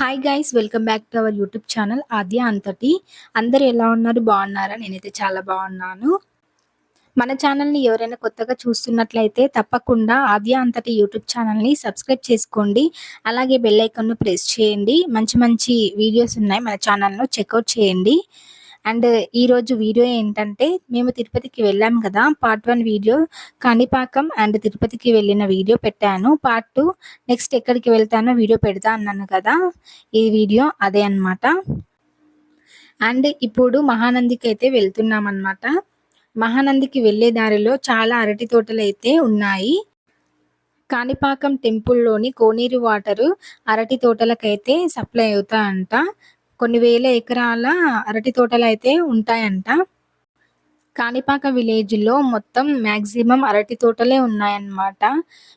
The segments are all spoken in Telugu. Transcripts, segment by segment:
Hi guys welcome back to our YouTube channel Aadya అంతటి అందరు ఎలా ఉన్నారు? బాగున్నారా? నేనైతే చాలా బాగున్నాను. మన ఛానల్ని ఎవరైనా కొత్తగా చూస్తున్నట్లయితే తప్పకుండా ఆద్య అంతటి యూట్యూబ్ ఛానల్ని సబ్స్క్రైబ్ చేసుకోండి. అలాగే బెల్ ఐకాన్ను ప్రెస్ చేయండి. మంచి మంచి వీడియోస్ ఉన్నాయి మన ఛానల్లో చెక్అవుట్ చేయండి. అండ్ ఈరోజు వీడియో ఏంటంటే మేము తిరుపతికి వెళ్ళాం కదా part one video. Kanipakam and తిరుపతికి వెళ్ళిన వీడియో పెట్టాను. పార్ట్ టూ నెక్స్ట్ ఎక్కడికి వెళ్తానో వీడియో పెడతా అన్నాను కదా ఈ వీడియో అదే అన్నమాట. అండ్ ఇప్పుడు మహానందికి అయితే వెళ్తున్నాం అన్నమాట. మహానందికి వెళ్ళే దారిలో చాలా అరటి తోటలు అయితే ఉన్నాయి. కాణిపాకం టెంపుల్లోని కోనేరు వాటరు అరటి తోటలకైతే సప్లై అవుతాయంట కొన్ని వేల ఎకరాల అరటి తోటలు అయితే ఉంటాయంట. కాణిపాక విలేజ్లో మొత్తం మ్యాక్సిమం అరటి తోటలే ఉన్నాయన్నమాట.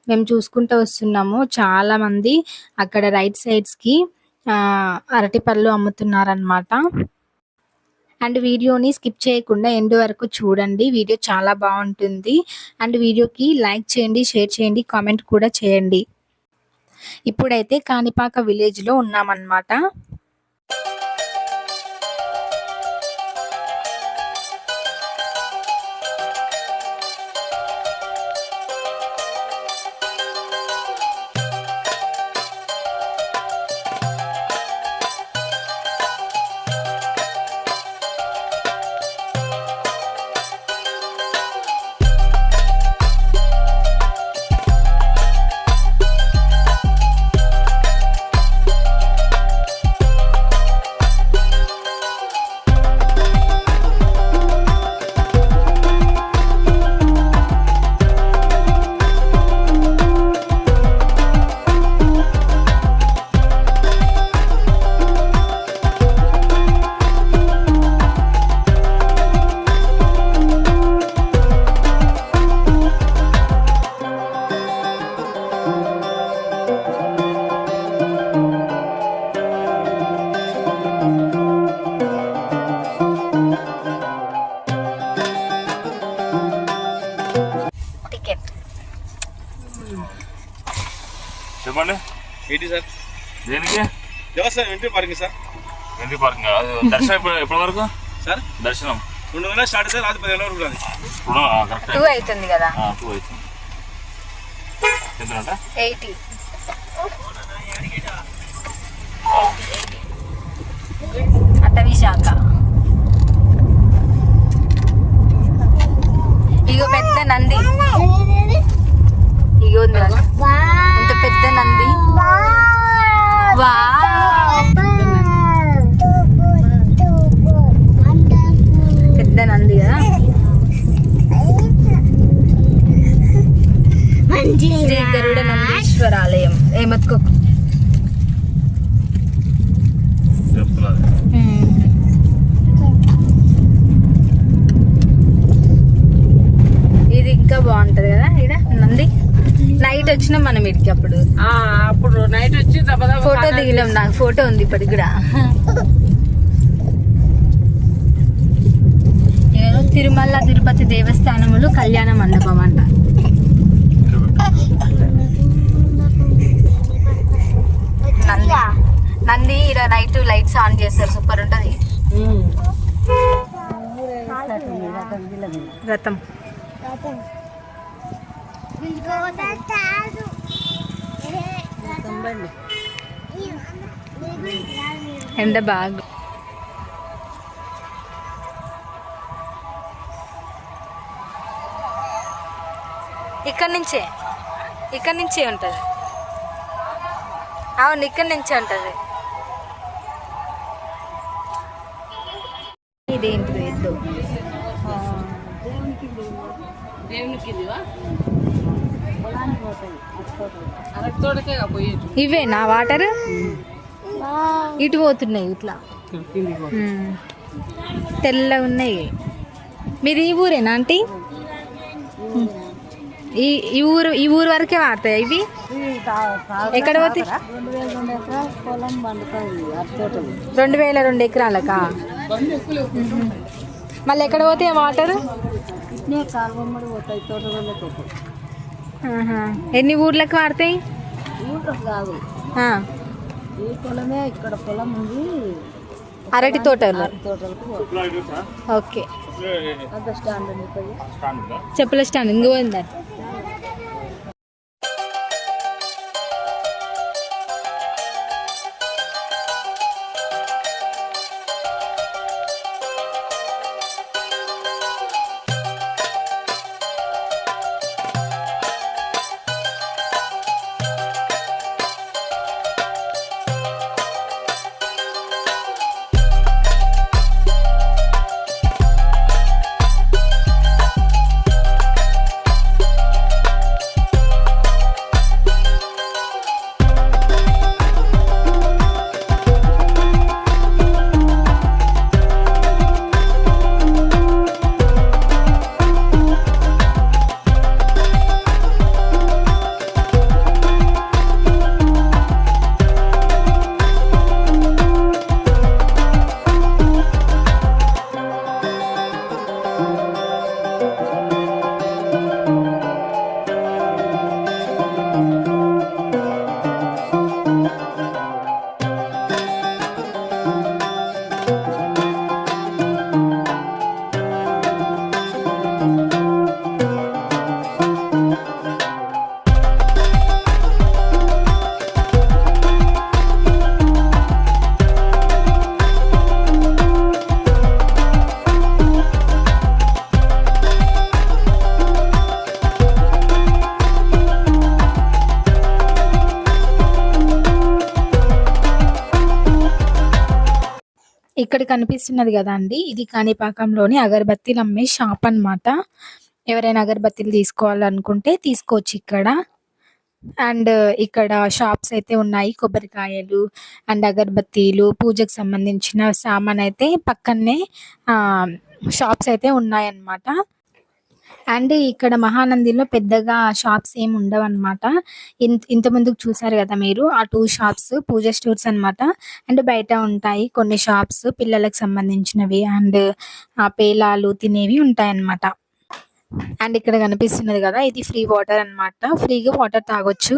మేము చూసుకుంటూ వస్తున్నాము. చాలామంది అక్కడ రైట్ సైడ్స్కి అరటి పళ్ళు అమ్ముతున్నారనమాట అండ్ వీడియోని స్కిప్ చేయకుండా ఎండ్ వరకు చూడండి. వీడియో చాలా బాగుంటుంది. అండ్ వీడియోకి లైక్ చేయండి షేర్ చేయండి కామెంట్ కూడా చేయండి. ఇప్పుడైతే కాణిపాక విలేజ్లో ఉన్నామన్నమాట. చెప్పండి. ఏంటి సార్? దేనికి? దేవస్థానం entry parking sir. Entry parking అది దర్శనం ఎప్పుడు ఎప్పటి వరకు? సార్? దర్శనం. రెండు వందల స్టార్ట్ అయితే రాత్రి పదిహేను వరకు ఇప్పుడు కరెక్ట్ టూ అవుతుంది కదా. టూ అవుతుంది. ఎంతనంట ఎయిటీ అటవీ శాఖ ఇగో పెద్ద నంది. ఇగో ఉంది కదా. ఎంత పెద్ద నంది వావ్. పెద్ద నంది కదా శ్రీ గరుడ నందీశ్వర ఆలయం ఏమత్కో చెప్తున్నారు ఇది ఇంకా బాగుంటది కదా ఇక్కడ నంది నైట్ వచ్చినాం మనం ఇటుకి అప్పుడు ఆ, అప్పుడు నైట్ వచ్చి దెబ్బ ఫోటో నాకు ఫోటో ఉంది ఇప్పటికి కూడా. ఏదో తిరుమల తిరుపతి దేవస్థానములు కళ్యాణ మండపం అంట. Nandi Nandi night lights on చేస్తారు సూపర్ ఉంటది. రథం ఎండ బాగా. ఇక్కడ నుంచే. ఇక్కడ నుంచే ఉంటుంది. అవును ఇక్కడ నుంచే ఉంటుంది. ఇదేంటిది? ఎద్దు దేవునికి ఇదివా? అరటి తోటకే పోయేది ఇవే నా వాటర్? ఇటు పోతున్నాయి ఇట్లా. ఉమ్. తెల్లగా ఉన్నాయి. మీరు ఈ ఊరేనా ఆంటీ? ఈ ఈ ఊరు ఈ ఊరు వరకే వాడతాయి ఇవి? ఎక్కడ పోతాయి రెండు వేల రెండు ఎకరాలకా. మళ్ళీ ఎక్కడ పోతాయి వాటర్? ఎన్ని ఊర్లకు వాడతాయి. ఈ పొలమే ఇక్కడ పొలం ఉంది. అరటి తోటలు? అరటి తోటలకు పోతాం. ఓకే. స్టాండ్ ఉంది చెప్పుల స్టాండ్ ఇంకో ఉందా? ఇక్కడ కనిపిస్తున్నది కదా అండి. ఇది కాణిపాకంలోని అగరబత్తీలు అమ్మే షాప్ అన్నమాట. ఎవరైనా అగరబత్తీలు తీసుకోవాలనుకుంటే తీసుకోవచ్చు ఇక్కడ. అండ్ ఇక్కడ షాప్స్ అయితే ఉన్నాయి. కొబ్బరికాయలు అండ్ అగరబత్తీలు పూజకు సంబంధించిన సామాన్ అయితే పక్కనే షాప్స్ అయితే ఉన్నాయన్నమాట. అండ్ ఇక్కడ మహానందిలో పెద్దగా షాప్స్ ఏమి ఉండవు అనమాట ఇంత ఇంత ముందుకు చూసారు కదా మీరు ఆ టూ షాప్స్ పూజ స్టోర్స్ అన్నమాట. అండ్ బయట ఉంటాయి కొన్ని షాప్స్ పిల్లలకు సంబంధించినవి అండ్ ఆ పేలాలు తినేవి ఉంటాయి అన్నమాట అండ్ ఇక్కడ కనిపిస్తున్నది కదా ఇది ఫ్రీ వాటర్ అన్నమాట. ఫ్రీగా వాటర్ తాగొచ్చు.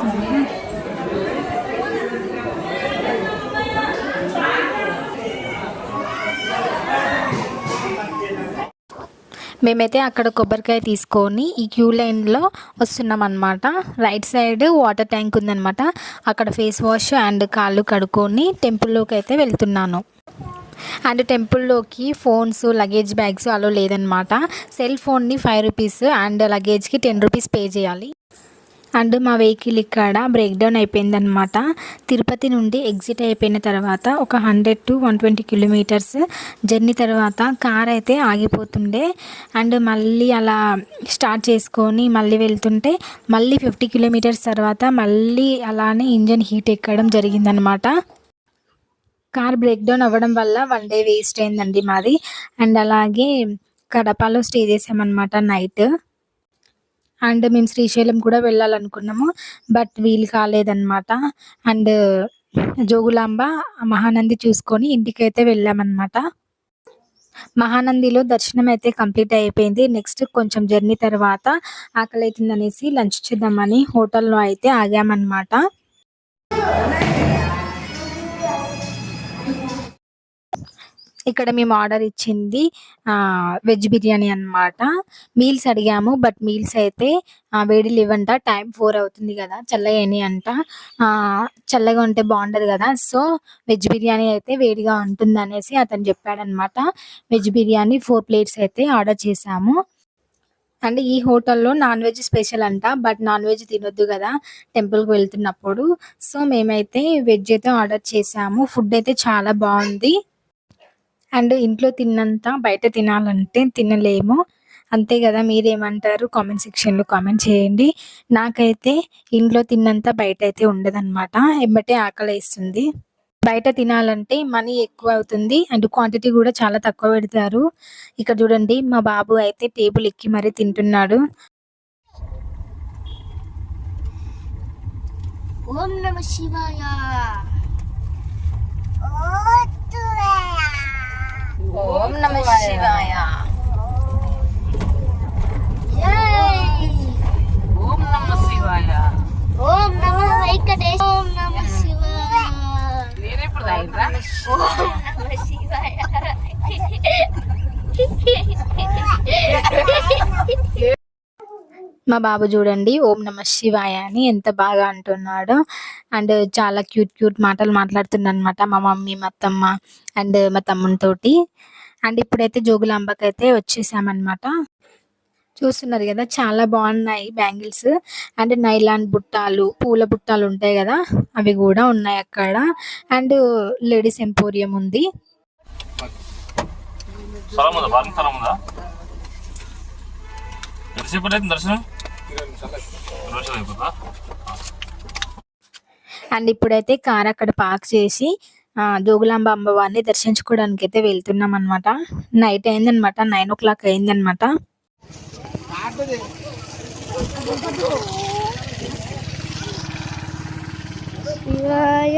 మేమైతే అక్కడ కొబ్బరికాయ తీసుకొని ఈ క్యూ లైన్లో వస్తున్నాం అనమాట రైట్ సైడ్ వాటర్ ట్యాంక్ ఉందన్నమాట. అక్కడ ఫేస్ వాష్ అండ్ కాళ్ళు కడుక్కొని టెంపుల్లోకి అయితే వెళ్తున్నాను. అండ్ టెంపుల్లోకి ఫోన్స్ లగేజ్ బ్యాగ్స్ అలో లేదనమాట సెల్ ఫోన్ని ఫైవ్ రూపీస్ అండ్ లగేజ్కి టెన్ రూపీస్ పే చేయాలి. అండ్ మా వెహికల్ ఇక్కడ బ్రేక్ డౌన్ అయిపోయిందనమాట తిరుపతి నుండి ఎగ్జిట్ అయిపోయిన తర్వాత ఒక hundred to one twenty kilometres journey తర్వాత కార్ అయితే ఆగిపోతుండే. అండ్ మళ్ళీ అలా స్టార్ట్ చేసుకొని మళ్ళీ వెళ్తుంటే మళ్ళీ ఫిఫ్టీ కిలోమీటర్స్ తర్వాత మళ్ళీ అలానే ఇంజన్ హీట్ ఎక్కడం జరిగిందనమాట కార్ బ్రేక్ డౌన్ అవ్వడం వల్ల వన్ డే వేస్ట్ అయిందండి మాది. అండ్ అలాగే కడపలో స్టే చేసామన్నమాట నైట్ అండ్ మేము శ్రీశైలం కూడా వెళ్ళాలనుకున్నాము బట్ వీలు కాలేదన్నమాట. అండ్ జోగులాంబ మహానంది చూసుకొని ఇంటికైతే వెళ్ళామన్నమాట. మహానందిలో దర్శనం అయితే కంప్లీట్ అయిపోయింది. నెక్స్ట్ కొంచెం జర్నీ తర్వాత ఆకలి అవుతుందనేసి లంచ్ చేద్దామని హోటల్లో అయితే ఆగామన్నమాట. ఇక్కడ మేము ఆర్డర్ ఇచ్చింది వెజ్ బిర్యానీ అన్నమాట మీల్స్ అడిగాము బట్ మీల్స్ అయితే వేడి లేవంట టైం ఫోర్ అవుతుంది కదా చల్లగాని అంట చల్లగా ఉంటే బాగుండదు కదా సో వెజ్ బిర్యానీ అయితే వేడిగా ఉంటుంది అనేసి అతను చెప్పాడనమాట వెజ్ బిర్యానీ ఫోర్ ప్లేట్స్ అయితే ఆర్డర్ చేసాము అండ్ ఈ హోటల్‌లో నాన్ వెజ్ స్పెషల్ అంట. బట్ నాన్ వెజ్ తినొద్దు కదా టెంపుల్‌కి వెళ్తున్నప్పుడు. సో, మేమైతే వెజ్ అయితే ఆర్డర్ చేసాము. ఫుడ్ అయితే చాలా బాగుంది అండ్ ఇంట్లో తిన్నంత బయట తినాలంటే తినలేము. అంతే కదా మీరేమంటారు? కామెంట్ సెక్షన్‌లో కామెంట్ చేయండి. నాకైతే ఇంట్లో తిన్నంత బయట అయితే ఉండదనమాట. ఎమ్మటే ఆకలేస్తుంది. బయట తినాలంటే మనీ ఎక్కువ అవుతుంది. అండ్ క్వాంటిటీ కూడా చాలా తక్కువ పెడతారు. ఇక్కడ చూడండి మా బాబు అయితే టేబుల్ ఎక్కి మరీ తింటున్నాడు. ఓం నమ శివాయ ఓం నమ శివాయ. ఓం నమ శివాయ. ఓం నమ వెంకటేశ్ ఓం నమ శివాయ. ఓం నమ శివాయ. మా బాబు చూడండి ఓం నమ శివాయ అని ఎంత బాగా అంటున్నాడో. అండ్ చాలా క్యూట్ క్యూట్ మాటలు మాట్లాడుతుండనమాట మా మమ్మీ, మా అత్తమ్మ అండ్ మా తమ్మునితోటి. అండ్ ఇప్పుడైతే జోగులాంబకి అయితే వచ్చేసామన్నమాట చూస్తున్నారు కదా చాలా బాగున్నాయి బ్యాంగిల్స్. అండ్ నైలాన్ బుట్టాలు, పూల బుట్టాలు ఉంటాయి కదా అవి కూడా ఉన్నాయి అక్కడ. అండ్ లేడీస్ ఎంపోరియం ఉంది. దర్శనం అండ్ ఇప్పుడైతే కార్ అక్కడ పార్క్ చేసి జోగులాంబ అమ్మవారిని దర్శించుకోవడానికి అయితే వెళ్తున్నాం అనమాట నైట్ అయిందనమాట నైన్ ఓ క్లాక్ అయిందనమాట శివాయ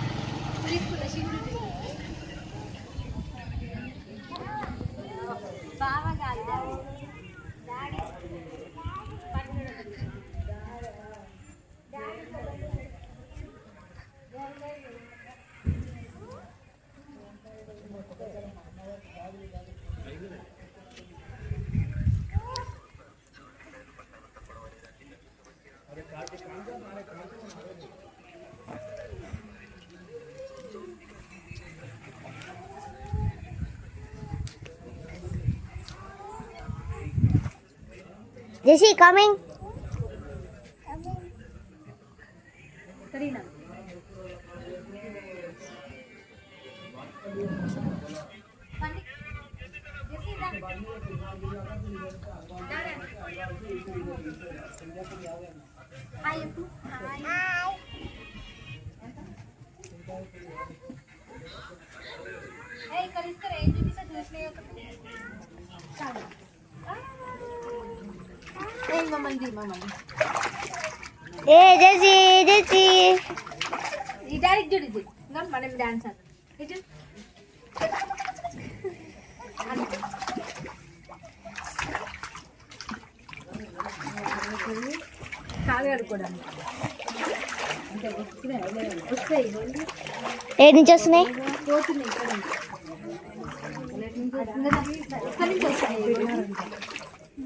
ఓం నమ ఓం నమ శివాయ ఎవరే ఉన్నారు శివలింగం Jesse coming. ఏ జెసి జెసి మనం డాన్స్ కాలు కడుక్కోవడానికి. ఏడు నుంచి వస్తున్నాయి?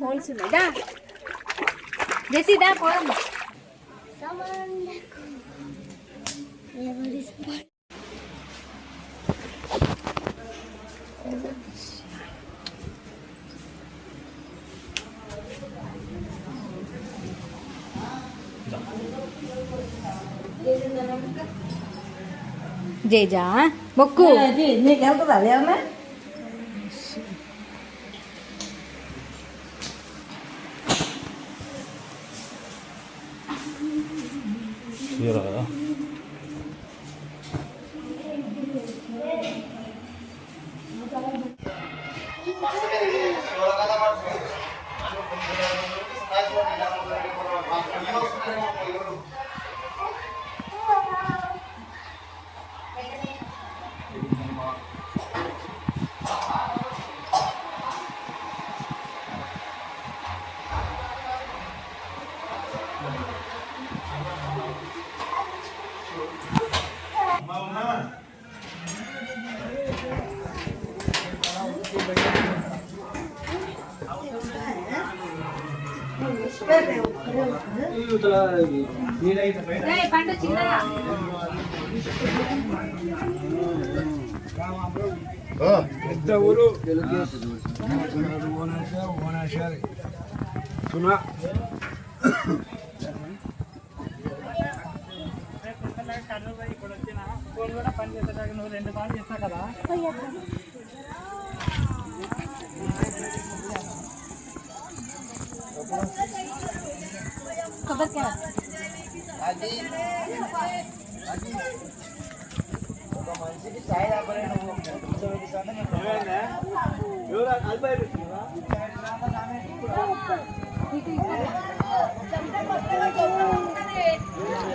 హోల్స్ ఉన్నాయి Jesse, that one. Someone that could never Jeja, Boku. Jeja, ini kau tu tak lihat mana? పెద్ద ఊరు ఓనాశారి సునా ఇక్కడ వచ్చిన కూడా పని చేసేదాకా నువ్వు రెండు సార్లు చేస్తావు కదా ખબર કે మనిషికి సాయి రాబడే నువ్వు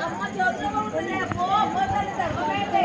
అమ్మ చోట్ల ఉంటున్నాయి అమ్మో మోసాలు తగ్గమైతే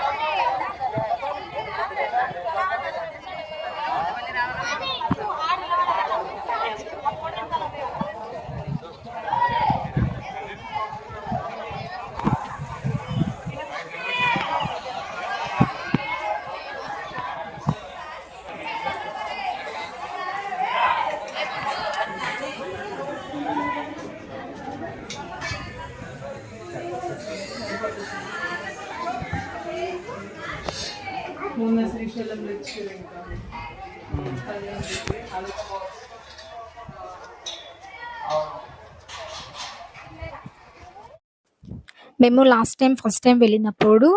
మొన్న శ్రీశైలం మేము లాస్ట్ టైం ఫస్ట్ టైం వెళ్ళినప్పుడు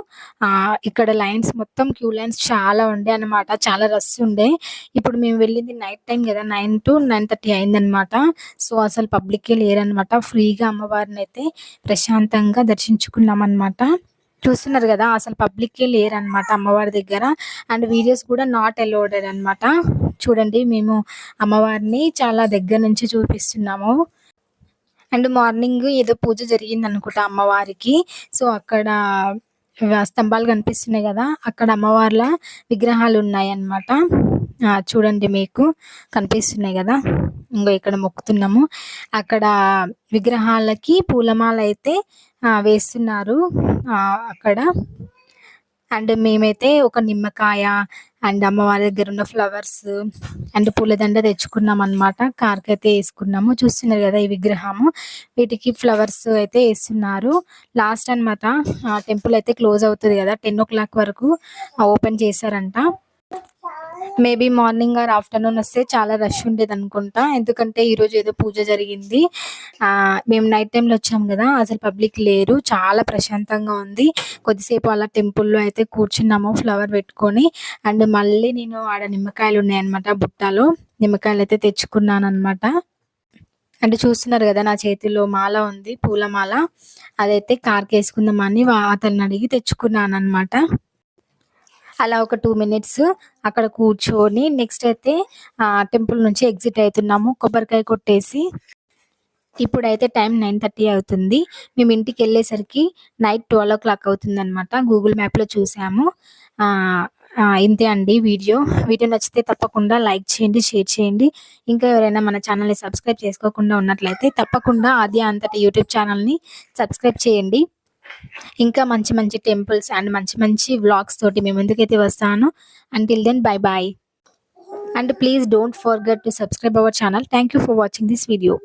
ఇక్కడ లైన్స్ మొత్తం క్యూ లైన్స్ చాలా ఉండే అన్నమాట. చాలా రష్ ఉండే. ఇప్పుడు మేము వెళ్ళింది నైట్ టైం కదా నైన్ టు నైన్ థర్టీ అయిందనమాట సో అసలు పబ్లికే లేరనమాట ఫ్రీగా అమ్మవారిని అయితే ప్రశాంతంగా దర్శించుకున్నాం అనమాట చూస్తున్నారు కదా అసలు పబ్లిక్కే లేరనమాట అమ్మవారి దగ్గర. అండ్ వీడియోస్ కూడా నాట్ అలౌడెడ్ అనమాట చూడండి మేము అమ్మవారిని చాలా దగ్గర నుంచి చూపిస్తున్నాము. అండ్ మార్నింగ్ ఏదో పూజ జరిగింది అనుకుంటా అమ్మవారికి. సో అక్కడ స్తంభాలు కనిపిస్తున్నాయి కదా అక్కడ అమ్మవార్ల విగ్రహాలు ఉన్నాయి అన్నమాట చూడండి మీకు కనిపిస్తున్నాయి కదా. ఇంకో ఇక్కడ మొక్కుతున్నాము. అక్కడ విగ్రహాలకి పూలమాల అయితే వేస్తున్నారు. ఆ, అక్కడ. అండ్ మేమైతే ఒక నిమ్మకాయ అండ్ అమ్మవారి దగ్గర ఉన్న ఫ్లవర్స్ అండ్ పూలదండ తెచ్చుకున్నాం అనమాట కార్కి అయితే వేసుకున్నాము. చూస్తున్నారు కదా ఈ విగ్రహము. వీటికి ఫ్లవర్స్ అయితే వేస్తున్నారు. లాస్ట్ అనమాట టెంపుల్ అయితే క్లోజ్ అవుతుంది కదా టెన్ ఓ క్లాక్ వరకు ఓపెన్ చేశారంట. మేబీ మార్నింగ్ ఆర్ ఆఫ్టర్నూన్ వస్తే చాలా రష్ ఉండేది అనుకుంటా. ఎందుకంటే ఈరోజు ఏదో పూజ జరిగింది. మేము నైట్ టైంలో వచ్చాం కదా అసలు పబ్లిక్ లేరు. చాలా ప్రశాంతంగా ఉంది. కొద్దిసేపు అలా టెంపుల్లో అయితే కూర్చున్నాము ఫ్లవర్ పెట్టుకొని. అండ్ మళ్ళీ నేను ఆడ నిమ్మకాయలు ఉన్నాయన్నమాట బుట్టలో. నిమ్మకాయలు అయితే తెచ్చుకున్నాను అనమాట అంటే చూస్తున్నారు కదా నా చేతిలో మాల ఉంది పూలమాల. అదైతే కార్కి వేసుకుందామని అతన్ని అడిగి తెచ్చుకున్నాను అనమాట అలా ఒక టూ మినిట్స్ అక్కడ కూర్చొని నెక్స్ట్ అయితే టెంపుల్ నుంచి ఎగ్జిట్ అవుతున్నాము. కొబ్బరికాయ కొట్టేసి ఇప్పుడైతే టైం నైన్ థర్టీ అవుతుంది. మేము ఇంటికి వెళ్ళేసరికి నైట్ ట్వెల్వ్ ఓ క్లాక్ అవుతుంది అనమాట గూగుల్ మ్యాప్లో చూసాము. ఇంతే అండి వీడియో. వీడియో నచ్చితే తప్పకుండా లైక్ చేయండి షేర్ చేయండి. ఇంకా ఎవరైనా మన ఛానల్ని సబ్స్క్రైబ్ చేసుకోకుండా ఉన్నట్లయితే తప్పకుండా ఆది అంతటి యూట్యూబ్ ఛానల్ని సబ్స్క్రైబ్ చేయండి. ఇంకా మంచి మంచి టెంపుల్స్ అండ్ మంచి మంచి వ్లాగ్స్ తోటి మేము ఎందుకైతే వస్తాను. Until then bye bye and please don't forget to subscribe our channel thank you for watching this video